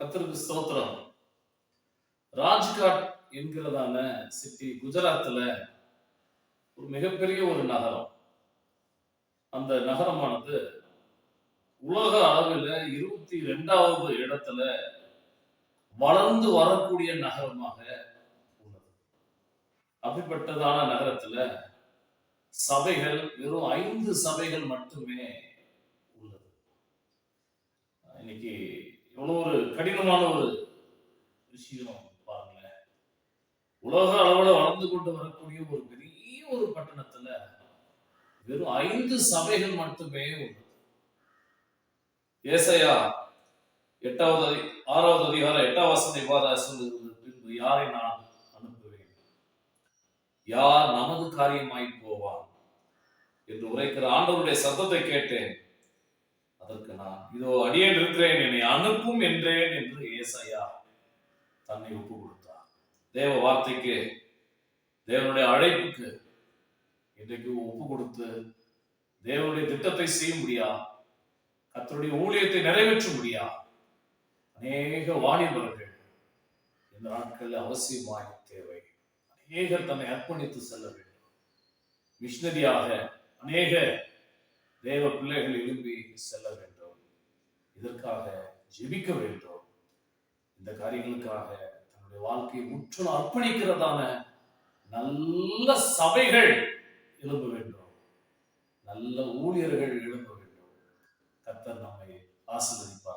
கத்தருக்கு ஸ்தோத்திரம். ராஜ்காட் என்கிறதான சிட்டி குஜராத்தில் ஒரு மிகப்பெரிய ஒரு நகரம். அந்த நகரமானது உலக அளவில் இருபத்தி ரெண்டாவது இடத்துல வளர்ந்து வரக்கூடிய நகரமாக உள்ளது. அப்படிப்பட்டதான நகரத்துல சபைகள் வெறும் ஐந்து சபைகள் மட்டுமே ஒரு கடினமான ஒரு விஷயம் பாருங்களேன். உலக அளவுல வளர்ந்து கொண்டு வரக்கூடிய ஒரு பெரிய ஒரு பட்டணத்துல வெறும் ஐந்து சபைகள் மட்டுமே உள்ளது. ஏசையா எட்டாவது அதி- ஆறாவது அதிகாரம் எட்டாம் வசனம் சொல்லுகிறது. பின்பு யாரை நான் அனுப்புவேன்? யார் நமது காரியமாய் போவான்? என்று உரைக்கிற ஆண்டவருடைய சத்தத்தை கேட்டேன். அதற்கு நான் இதோ அடியேன் இருக்கிறேன் என்னை அனுப்பும் என்றேன் என்று ஏசையா தன்னை ஒப்பு கொடுத்தார் தேவ வார்த்தைக்கு தேவனுடைய அழைப்புக்கு இன்றைக்கு ஒப்பு கொடுத்து தேவனுடைய திட்டத்தை செய்ய முடியா கத்தருடைய ஊழியத்தை நிறைவேற்ற முடியா அநேக வாலிபர்கள் இந்த நாட்களில் அவசியமாய் தேவை. அநேகர் தன்னை அர்ப்பணித்து செல்ல வேண்டும். மிஷினரியாக அநேக தேவ பிள்ளைகள் எழும்பி செல்ல வேண்டும். இதற்காக ஜெபிக்க வேண்டும். இந்த காரியங்களுக்காக தன்னுடைய வாழ்க்கையை முற்றிலும் அர்ப்பணிக்கிறதான நல்ல சபைகள் எழும்ப வேண்டும். நல்ல ஊழியர்கள் எழும்ப வேண்டும். கத்தர் நம்மை ஆசீர்வதிப்பார்.